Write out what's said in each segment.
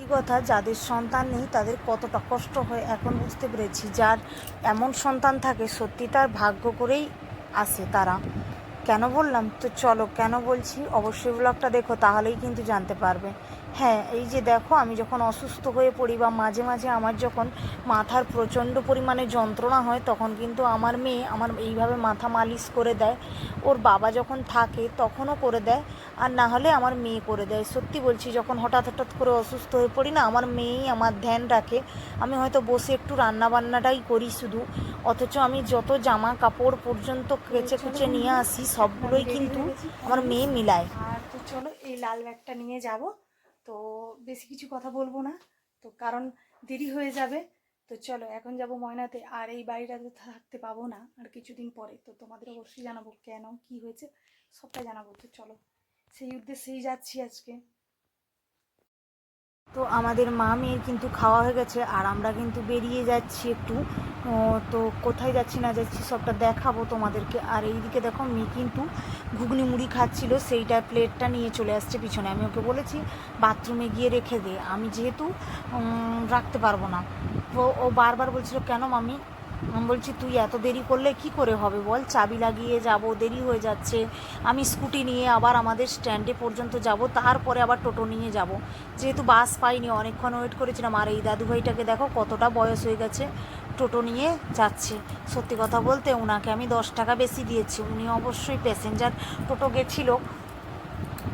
সত্যি কথা, যাদের সন্তান নেই তাদের কতটা কষ্ট হয় এখন বুঝতে পেরেছি। যার এমন সন্তান থাকে সত্যি তার ভাগ্য করেই আসে তারা। কেন বললাম? তো চলো কেন বলছি? অবশ্যই ব্লগটা দেখো, তাহলেই কিন্তু জানতে পারবে। হ্যাঁ এই যে দেখো, আমি যখন অসুস্থ হয়ে পড়ি বা মাঝে মাঝে আমার যখন মাথার প্রচণ্ড পরিমাণে যন্ত্রণা হয়, তখন কিন্তু আমার মেয়ে আমার এইভাবে মাথা মালিশ করে দেয়। ওর বাবা যখন থাকে, তখনও করে দেয়। আর না হলে আমার মেয়ে করে দেয়। সত্যি বলছি, যখন হঠাৎ হঠাৎ করে অসুস্থ হয়ে পড়ি না, আমার মেয়েই আমার ধ্যান রাখে। আমি হয়তো বসে একটু রান্না বান্নাটাই করি শুধু। অথচ আমি যত জামা কাপড় পর্যন্ত কেচে কুচে নিয়ে আসি, সবগুলোই কিন্তু আমার মেয়ে মিলায়। আর তো চলো, এই লাল ব্যাগটা নিয়ে যাব। তো বেশি কিছু কথা বলব না। তো কারণ দেরি হয়ে যাবে। তো চলো, এখন যাব ময়নাতে। আর এই বাড়িটাতে থাকতে পাবো না আর কিছুদিন পরে। তো তোমাদের অবশ্যই জানাব কেন, কি হয়েছে, সবটাই জানাব। তো চলো, সেই উদ্দেশ্যেই যাচ্ছি আজকে। তো আমাদের মা মেয়ের কিন্তু খাওয়া হয়ে গেছে, আর আমরা কিন্তু বেরিয়ে যাচ্ছি একটু। তো কোথায় যাচ্ছি না যাচ্ছি সবটা দেখাবো তোমাদেরকে। আর এইদিকে দেখো, মেয়ে কিন্তু ঘুগনি মুড়ি খাচ্ছিল সেইটা প্লেটটা নিয়ে চলে আসছে পিছনে। আমি ওকে বলেছি, বাথরুমে গিয়ে রেখে দে। আমি যেহেতু রাখতে পারব না। ও বারবার বলছিল, কেন মামি আমি বলছি, তুই এত দেরি করলে কি করে হবে? বল, চাবি লাগিয়ে যাব, দেরি হয়ে যাচ্ছে। আমি স্কুটি নিয়ে আবার আমাদের স্ট্যান্ডে পর্যন্ত যাব, তারপরে আবার টোটো নিয়ে যাব। যেহেতু বাস পাইনি, অনেকক্ষণ ওয়েট করেছিলাম। আর এই দাদুভাইটাকে দেখো কতটা বয়স হয়ে গেছে, টোটো নিয়ে যাচ্ছে। সত্যি কথা বলতে ওনাকে আমি দশ টাকা বেশি দিয়েছি। উনি অবশ্যই প্যাসেঞ্জার টোটো গেছিল।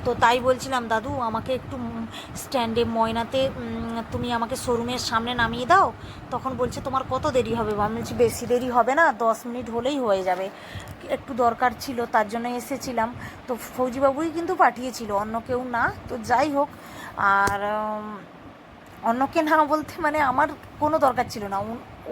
তো তাই বলছিলাম, দাদু, আমাকে একটু স্ট্যান্ডে ময়নাতে তুমি আমাকে শোরুমের সামনে নামিয়ে দাও। তখন বলছে, তোমার কত দেরি হবে? আমি বলছি, বেশি দেরি হবে না, দশ মিনিট হলেই হয়ে যাবে। একটু দরকার ছিল, তার জন্য এসেছিলাম। তো ফৌজিবাবুই কিন্তু পাঠিয়েছিল, অন্য কেউ না। তো যাই হোক, আর অন্যকে না বলতে মানে আমার কোনো দরকার ছিল না।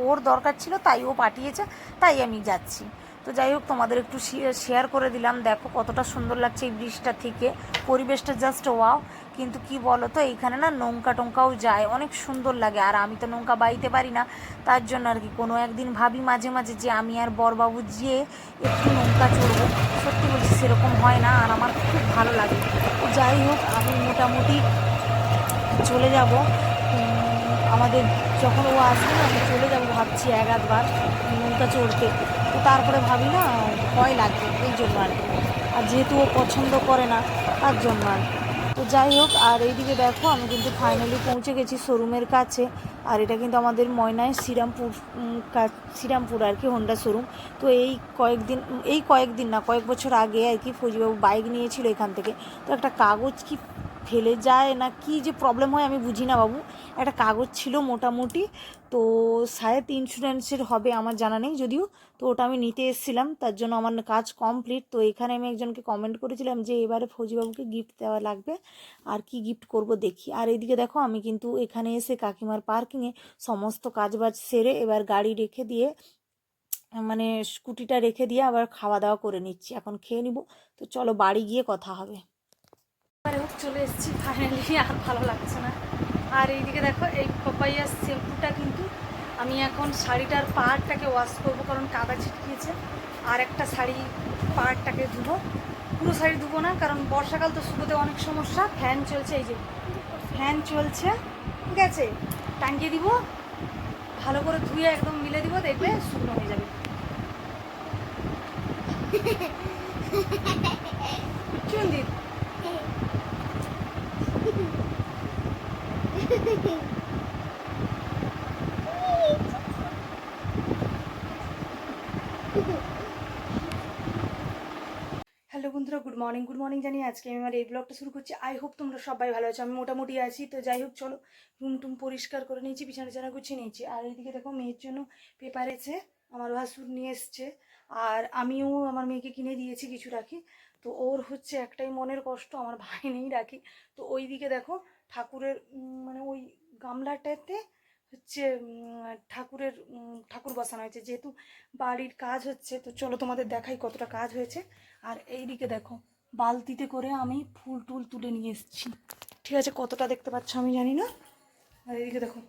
ওর দরকার ছিল, তাই ও পাঠিয়েছে, তাই আমি যাচ্ছি। তো যাই হোক, তোমাদের একটু শেয়ার করে দিলাম। দেখো কতটা সুন্দর লাগছে এই ব্রিজটা থেকে। পরিবেশটা জাস্ট ওয়াও কিন্তু কি বলো তো এইখানে না নৌকা টঙ্কাও যায়, অনেক সুন্দর লাগে। আর আমি তো নৌকা বাইতে পারি না, তার জন্য আর কি। কোনো একদিন ভাবি মাঝে মাঝে যে আমি আর বরবাবু যেয়ে একটু নৌকা চড়বো। সত্যি বলছি সেরকম হয় না, আর আমার খুব ভালো লাগে। যাই হোক, আমি মোটামুটি চলে যাব। আমাদের যখন ও আসবে না, আমি চলে যাব ভাবছি এক আধবার নৌকা চড়তে। তো তারপরে ভাবি, না, ভয় লাগবে, এই জন্য আর কি। আর যেহেতু ও পছন্দ করে না, তার জন্য আর। তো যাই হোক, আর এইদিকে দেখো, আমি কিন্তু ফাইনালি পৌঁছে গেছি শোরুমের কাছে। আর এটা কিন্তু আমাদের ময়নায় শ্রীরামপুর শ্রীরামপুর আর কি হোন্ডা শোরুম তো এই কয়েকদিন এই কয়েকদিন না, কয়েক বছর আগে আর কি, ফৌজিবাবু বাইক নিয়েছিল এখান থেকে। তো একটা কাগজ কি ফেলে যায় না কি যে প্রবলেম হয় আমি বুঝি না বাবু। একটা কাগজ ছিল মোটামুটি, তো শায়দ ইন্স্যুরেন্সের হবে আমার জানা নেই যদিও, তো ওটা আমি নিতে এসেছিলাম, তার জন্য আমার কাজ কমপ্লিট তো এখানে আমি একজনকে কমেন্ট করেছিলাম যে এবারে ফৌজিবাবুকে গিফট দেওয়া লাগবে, আর কি গিফট করব দেখি। আর এদিকে দেখো, আমি কিন্তু এখানে এসে কাকিমার পার্কিংয়ে সমস্ত কাজবাজ সেরে এবার গাড়ি রেখে দিয়ে মানে স্কুটিটা রেখে দিয়ে আবার খাওয়া দাওয়া করে নিচ্ছি। এখন খেয়ে নিব, তো চলো বাড়ি গিয়ে কথা হবে। চলে এসেছি ফাইনালি আর ভালো লাগছে না। আর এইদিকে দেখো, এই পাপাইয়া শ্যাম্পুটা কিন্তু আমি এখন শাড়িটার পাহাড়টাকে ওয়াশ করব, কারণ কাদা ছিটকিয়েছে। আর একটা শাড়ি পাহাড়টাকে ধুবো। পুরো শাড়ি ধুবো না, কারণ বর্ষাকাল তো শুকোতে অনেক সমস্যা। ফ্যান চলছে, এই যে ফ্যান চলছে, ঠিক আছে? টাঙ্গিয়ে দিব, ভালো করে ধুয়ে একদম মিলে দিব, দেখবে শুকনো হয়ে যাবে। চুন্দিত হ্যালো বন্ধুরা গুড মর্নিং গুড মর্নিং জানি আজকে আমি আমার এই ব্লগটা শুরু করছি। আই হোপ তোমরা সবাই ভালো আছো, আমি মোটামুটি আছি। তো যাই হোক, চলো রুম টুম পরিষ্কার করে নিয়েছি, বিছানা টিছানা গুছিয়ে নিয়েছি। আর এইদিকে দেখো, মেয়ের জন্য পেপার এসে আমার ভাসুর নিয়ে এসছে। আর আমিও আমার মেয়েকে কিনে দিয়েছি কিছু রাখি। তো ওর হচ্ছে একটাই মনের কষ্ট, আমার ভাই নেই রাখি। তো ওই দিকে দেখো ঠাকুরের মানে ওই গামলাটাতে হচ্ছে ঠাকুরের ঠাকুর বসানো হয়েছে। যেহেতু বাড়ির কাজ হচ্ছে, তো চলো তোমাদের দেখাই কতটা কাজ হয়েছে। আর এইদিকে দেখো, বালতিতে করে আমি ফুল টুল তুলে নিয়ে এসেছি। ঠিক আছে, কতটা দেখতে পাচ্ছ আমি জানি না। আর এইদিকে দেখো,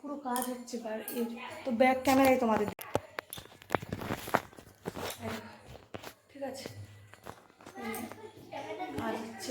পুরো কাজ হচ্ছে তো ব্যাক ক্যামেরাই তোমাদের ঠিক আছে। আর হচ্ছে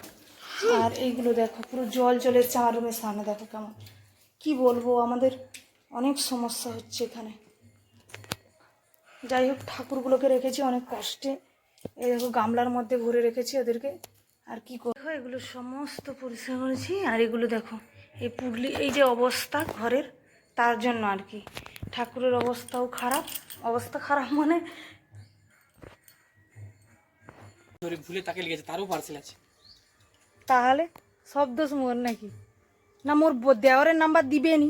আর এইগুলো দেখো, পুরো জল জলের আমার রুমের সামনে দেখো কেমন। কি বলব, আমাদের অনেক সমস্যা হচ্ছে এখানে। যাই হোক, ঠাকুরগুলোকে রেখেছি, অনেক কষ্টে। এই দেখো, গামলার মধ্যে ভরে রেখেছি ওদেরকে। আর কি করব এগুলো সমস্ত পরিষ্কার করেছি। আর এগুলো দেখো, এই পুডলি এই যে অবস্থা ঘরের, তার জন্য আর কি। ঠাকুরের অবস্থাও খারাপ। অবস্থা খারাপ মানে ভুলে তাকে লেগেছে, তারও পার্সেল আছে। তাহলে সব দোষ মোর নাকি? না মোর দেওয়ারের নাম্বার দিবেনি।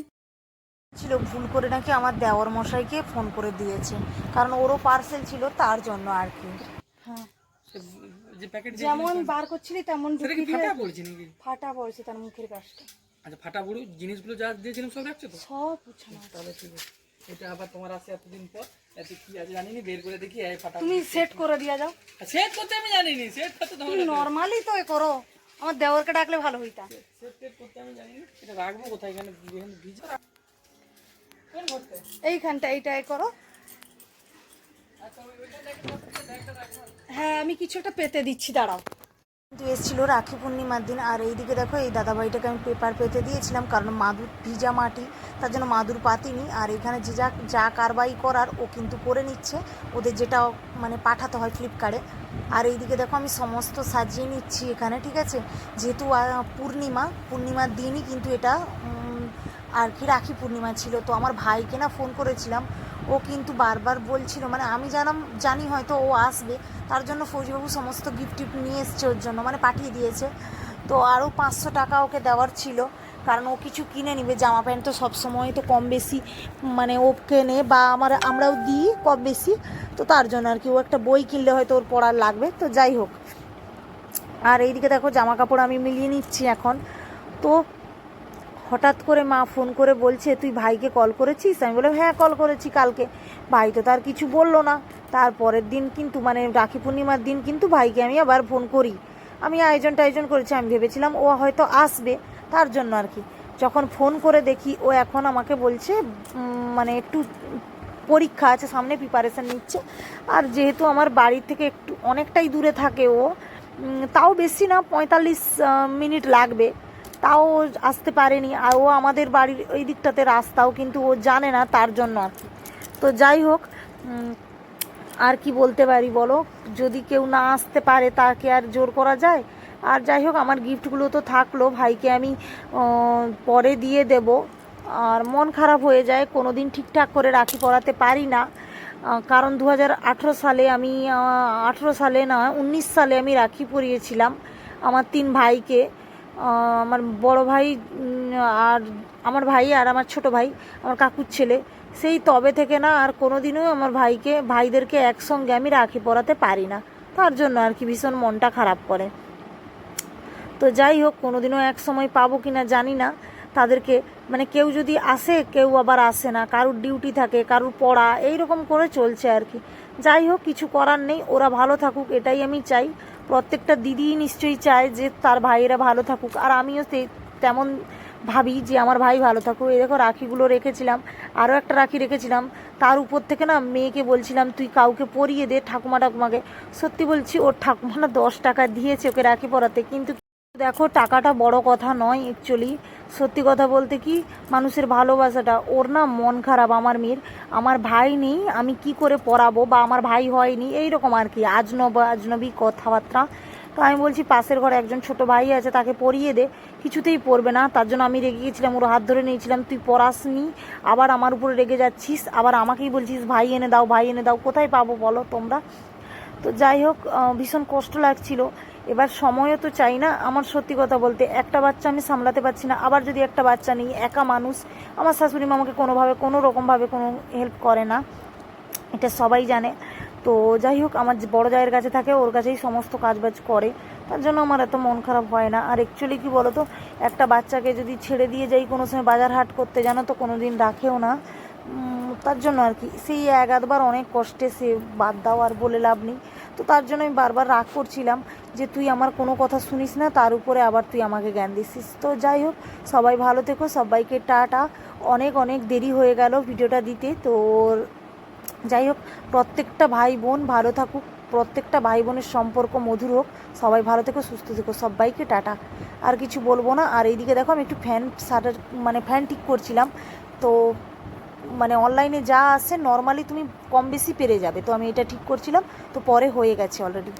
ছিল ভুল করে নাকি আমার দেওর মশাইকে ফোন করে দিয়েছে। কারণ ওরও পার্সেল ছিল তার জন্য আর কি। হ্যাঁ। সে- যে প্যাকেট যেমন বার করছিলি তেমন ফাটা পড়েছে নাকি? ফাটা পড়েছে তার মুখের কাজটা। আচ্ছা ফাটা পুরো জিনিসগুলো যা দিয়েছিলাম সব রাখছো তো? সব উঠানো তাহলে ঠিক আছে। এটা আবার তোমার আছে এতদিন পর এতে কি আছে জানি নি বের করে দেখি এই ফাটা তুমি সেট করে দিয়া যাও। সেট করতে আমি জানি নি সেট করতে তুমি নর্মালি তো এ করো। আমার দেওয়ারকে ডাকলে ভালো হইতা। এইখানটা এইটাই করো। হ্যাঁ আমি কিছু একটা পেতে দিচ্ছি দাঁড়াও। কিন্তু এসেছিল রাখি পূর্ণিমার দিন। আর এইদিকে দেখো, এই দাদাভাইটাকে আমি পেপার পেতে দিয়েছিলাম, কারণ মাদুর ভিজা মাটি, তার জন্য মাদুর পাতিনি। আর এখানে যে যা যা কারবাই করার, ও কিন্তু করে নিচ্ছে। ওদের যেটা মানে পাঠাতে হয় ফ্লিপকার্টে আর এইদিকে দেখো, আমি সমস্ত সাজিয়ে নিচ্ছি এখানে, ঠিক আছে? যেহেতু পূর্ণিমা, পূর্ণিমার দিনই কিন্তু এটা আর কি রাখি পূর্ণিমা ছিল। তো আমার ভাইকে না ফোন করেছিলাম। ও কিন্তু বারবার বলছিল মানে আমি জানাম, জানি হয়তো ও আসবে, তার জন্য ফৌজিবাবু সমস্ত গিফট টিফট নিয়ে এসছে ওর জন্য মানে পাঠিয়ে দিয়েছে। তো আরও পাঁচশো টাকা ওকে দেওয়ার ছিল, কারণ ও কিছু কিনে নিবে, জামা প্যান্ট তো সবসময় তো কম বেশি মানে ও কেনে বা আমার, আমরাও দিই কম বেশি, তো তার জন্য আর কি, ও একটা বই কিনলে হয়তো ওর পড়ার লাগবে, তো যাই হোক। আর এইদিকে দেখো, জামা কাপড় আমি মিলিয়ে নিচ্ছি এখন। তো হঠাৎ করে মা ফোন করে বলছে, তুই ভাইকে কল করেছিস? আমি বললাম হ্যাঁ কল করেছি কালকে। ভাই তো তার কিছু বলল না। তারপরের দিন কিন্তু মানে রাখি পূর্ণিমার দিন কিন্তু ভাইকে আমি আবার ফোন করি। আমি আয়োজন টায়োজন করেছি, আমি ভেবেছিলাম ও হয়তো আসবে, তার জন্য আর কি। যখন ফোন করে দেখি, ও এখন আমাকে বলছে মানে একটু পরীক্ষা আছে, সামনে প্রিপারেশান নিচ্ছে। আর যেহেতু আমার বাড়ি থেকে একটু অনেকটাই দূরে থাকে ও তাও বেশি না, পঁয়তাল্লিশ মিনিট লাগবে। তাও আসতে পারেনি, আর ও আমাদের বাড়ির ওই দিকটাতে রাস্তাও কিন্তু ও জানে না তার জন্য আর কি। তো যাই হোক আর কি বলতে পারি বলো? যদি কেউ না আসতে পারে তাকে আর জোর করা যায়? আর যাই হোক, আমার গিফটগুলো তো থাকল, ভাইকে আমি পরে দিয়ে দেব। আর মন খারাপ হয়ে যায় কোনো দিন ঠিকঠাক করে রাখি পরাতে পারি না। কারণ দু হাজার আঠেরো সালে আমি আঠেরো সালে না, উনিশ সালে আমি রাখি পরিয়েছিলাম আমার তিন ভাইকে। আমার বড় ভাই আর আমার ভাই আর আমার ছোট ভাই, আমার কাকুর ছেলে, সেই তবে থেকে না আর কোনোদিনও আমার ভাইকে, ভাইদেরকে একসঙ্গে আমি রাখি পরাতে পারি না। তার জন্য আর কি ভীষণ মনটা খারাপ করে। তো যাই হোক, কোনোদিনও এক সময় পাবো কি না জানি না। তাদেরকে মানে কেউ যদি আসে, কেউ আবার আসে না, কারুর ডিউটি থাকে, কারুর পড়া এই রকম করে চলছে আর কি। যাই হোক, কিছু করার নেই, ওরা ভালো থাকুক, এটাই আমি চাই। প্রত্যেকটা দিদি নিশ্চয়ই চায় যে তার ভাইয়েরা ভালো থাকুক। আর আমিও সে তেমন ভাবি যে আমার ভাই ভালো থাকুক। এই দেখো, রাখিগুলো রেখেছিলাম, আরও একটা রাখি রেখেছিলাম। তার উপর থেকে না মেয়েকে বলছিলাম, তুই কাউকে পরিয়ে দে ঠাকুমা ঠাকুমাকে। সত্যি বলছি, ওর ঠাকুমা না দশ টাকা দিয়েছে ওকে রাখি পরাতে। কিন্তু দেখো, টাকাটা বড় কথা নয় অ্যাকচুয়ালি সত্যি কথা বলতে কি, মানুষের ভালোবাসাটা, ওর না মন খারাপ, আমার মেয়ের। আমার ভাই নেই, আমি কি করে পড়াবো বা আমার ভাই হয়নি, এইরকম আর কি, আজনব, আজনবি কথাবার্তা। তো আমি বলছি, পাশের ঘরে একজন ছোট ভাই আছে, তাকে পড়িয়ে দে। কিছুতেই পড়বে না, তার জন্য আমি রেগে গেছিলাম ওর হাত ধরে নিয়েছিলাম, তুই পড়াসনি, আবার আমার উপরে রেগে যাচ্ছিস, আবার আমাকেই বলছিস, ভাই এনে দাও, ভাই এনে দাও, কোথায় পাবো বলো তোমরা? তো যাই হোক ভীষণ কষ্ট লাগছিল। এবার সময়ও তো চাই না। আমার সত্যি কথা বলতে একটা বাচ্চা আমি সামলাতে পারছি না। আবার যদি একটা বাচ্চা নেই, একা মানুষ, আমার শাশুড়ি মা আমাকে কোনোভাবে, কোনো রকমভাবে কোনো হেল্প করে না। এটা সবাই জানে। তো যাই হোক, আমার বড় জায়ের কাছে থাকে, ওর কাছেই সমস্ত কাজবাজ করে। তার জন্য আমার এত মন খারাপ হয় না। আর অ্যাকচুয়ালি কি বলো তো একটা বাচ্চাকে যদি ছেড়ে দিয়ে যাই কোনো সময় বাজার হাট করতে জানো তো কোনো দিন রাখেও না। তার জন্য আর কি। সেই এক আধবার অনেক কষ্টে সে বাদ দাও আর বলে লাভ নেই। তো তার জন্য আমি বারবার রাগ করছিলাম যে তুই আমার কোনো কথা শুনিস না, তার উপরে আবার তুই আমাকে জ্ঞান দিছিস তো যাই হোক, সবাই ভালো থেকো, সবাইকে টাটা। অনেক অনেক দেরি হয়ে গেল ভিডিওটা দিতে। তো যাই হোক, প্রত্যেকটা ভাই বোন ভালো থাকুক, প্রত্যেকটা ভাই বোনের সম্পর্ক মধুর হোক। সবাই ভালো থেকো, সুস্থ থেকো, সবাইকে টাটা। আর কিছু বলব না। আর এইদিকে দেখো, আমি একটু ফ্যান শার্টের মানে ফ্যান ঠিক করছিলাম। তো মানে অনলাইনে যা আসে নর্মালি তুমি কম বেশি পেরে যাবে। তো আমি এটা ঠিক করছিলাম, তো পরে হয়ে গেছে অলরেডি